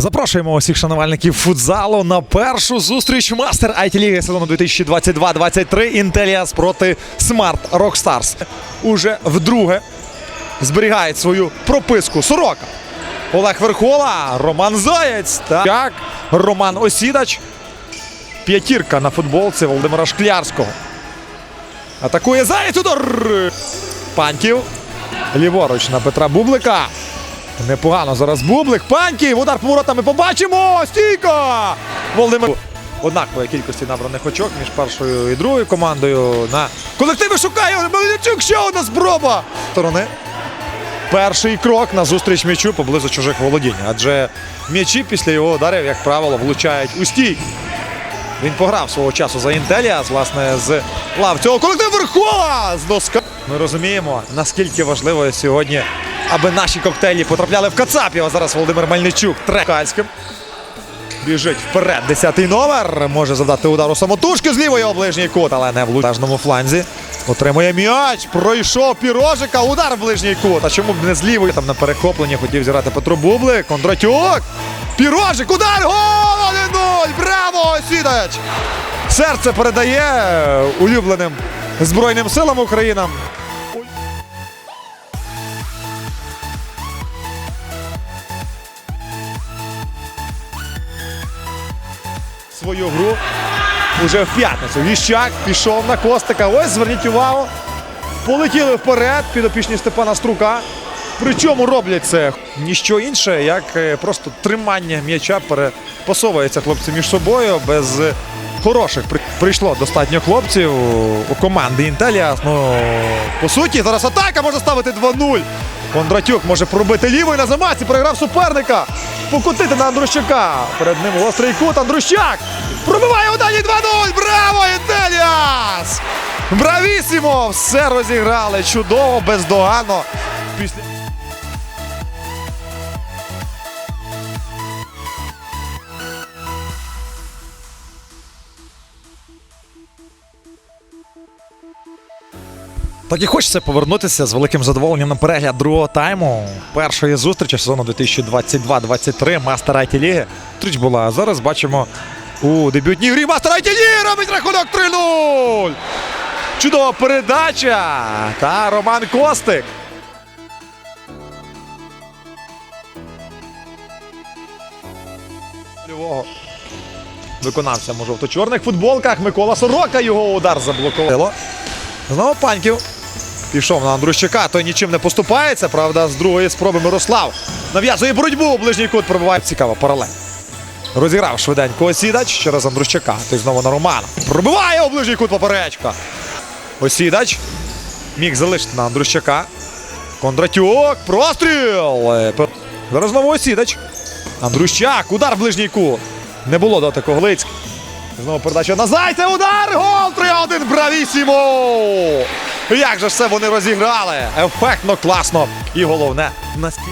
Запрошуємо усіх шанувальників футзалу на першу зустріч мастер IT ліги сезону 2022-23 Інтеліас проти Smart Rockstars. Уже вдруге зберігають свою прописку Сорока. Олег Верхола, Роман Заєць та як Роман Осідач. П'ятірка на футболці Володимира Шклярського. Атакує Заєць удар. Паньків. Ліворуч на Петра Бублика. Непогано зараз Бублик. Паньків. Удар поворотами побачимо. Стійка! Володимир. Однакової кількості набраних очок між першою і другою командою. На колективи шукає Мельничук. Ще одна спроба. Сторони. Перший крок на зустріч м'ячу поблизу чужих володінь. Адже м'ячі після його ударів, як правило, влучають у стій. Він пограв свого часу за Інтеліас, власне, з лав цього колективу Верхола з доска. Ми розуміємо, наскільки важливо сьогодні, аби наші коктейлі потрапляли в Кацапів. А зараз Володимир Мельничук трекальським. Біжить вперед. Десятий номер. Може завдати удару самотужки з лівої оближній кут, але не в ближньому фланзі. Отримує м'яч. Пройшов пірожика. Удар в ближній кут. А чому б не з лівої? Там на перехопленні хотів зіграти Петро Бублик. Кондратюк. Пірожик. Удар. Гол! 1-0. Браво! Сідач! Серце передає улюбленим Збройним силам України. Свою гру уже в п'ятницю. Віщак пішов на Костика. Ось зверніть увагу. Полетіли вперед підопічні Степана Струка. Причому роблять це ніщо інше, як е, просто тримання м'яча перепасовуються хлопці між собою без е, хороших. Прийшло достатньо хлопців у команди Інтеліас. Ну, по суті, зараз атака може ставити 2-0. Кондратюк може пробити лівою на замаці, переграв суперника. Покутити на Андрущака. Перед ним гострий кут. Андрущак. Пробиває у далі 2-0. Браво, Інтеліас! Бравісімо! Все розіграли. Чудово, бездоганно. Після... Так і хочеться повернутися з великим задоволенням на перегляд другого тайму першої зустрічі сезону 2022-23 Мастер IT Ліги. Зустріч була. А зараз бачимо у дебютній грі Мастер IT Ліги робить рахунок 3-0. Чудова передача. Та Роман Костик. Львового. Виконавця у жовто-чорних футболках. Микола Сорока його удар заблокувало. Знову Паньків. Пішов на Андрущака, той нічим не поступається. Правда, з другої спроби Мирослав нав'язує боротьбу ближній кут пробиває. Цікаво, паралель. Розіграв швиденько Осідач через Андрущака. Той знову на Романа. Пробиває у ближній кут поперечка. Осідач. Міг залишити на Андрущака. Кондратюк. Простріл. Зараз знову Осідач. Андрущак. Удар в ближній кут. Не було до такого Глицький. Знову передача на Зайця. Удар! Гол! 3-1! Бравісімо! Як же ж все вони розіграли? Ефектно, класно. І головне, наскільки.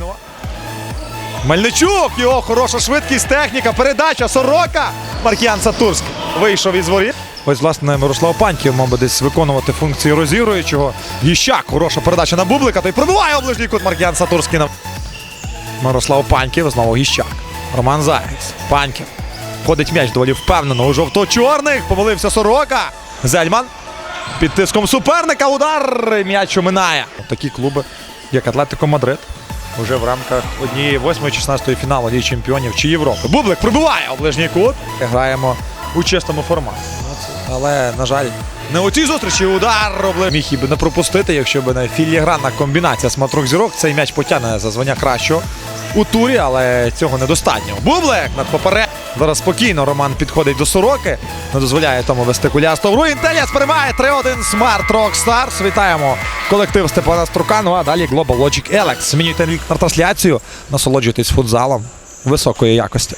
Ну. Мельничук, його хороша швидкість, техніка, передача, сорока. Маркіян Сатурський вийшов із воріт. Ось, власне, Мирослав Паньків мав би десь виконувати функції розігруючого. Їщак, хороша передача на Бублика. Той пробиває оближній кут Маркіян Сатурський. Мирослав Паньків, знову Гіщак. Роман Заєць. Паньків. Ходить м'яч доволі впевнено у жовто-чорних. Помилився Сорока. Зельман. Під тиском суперника. Удар. М'яч оминає. Такі клуби, як Атлетико Мадрид. Уже в рамках однієї 8-16 фіналу Ліги Чемпіонів чи Європи. Бублик прибиває у ближній кут. Граємо у чистому форматі. Ну, Але, на жаль, не у цій зустрічі удар робли. Міг би не пропустити, якщо б не філігранна комбінація сматрок зірок. Цей м'яч потягне за звання кращого у турі, але цього недостатньо. Бублик над поперед. Зараз спокійно Роман підходить до сороки. Не дозволяє тому вести кулясту в гру. Інтеліас перемагає 3-1 Smart Rock Stars. Вітаємо колектив Степана Струка. Ну а далі Global Logic Alex. Змінюйте рік на трансляцію. Насолоджуйтесь футзалом високої якості.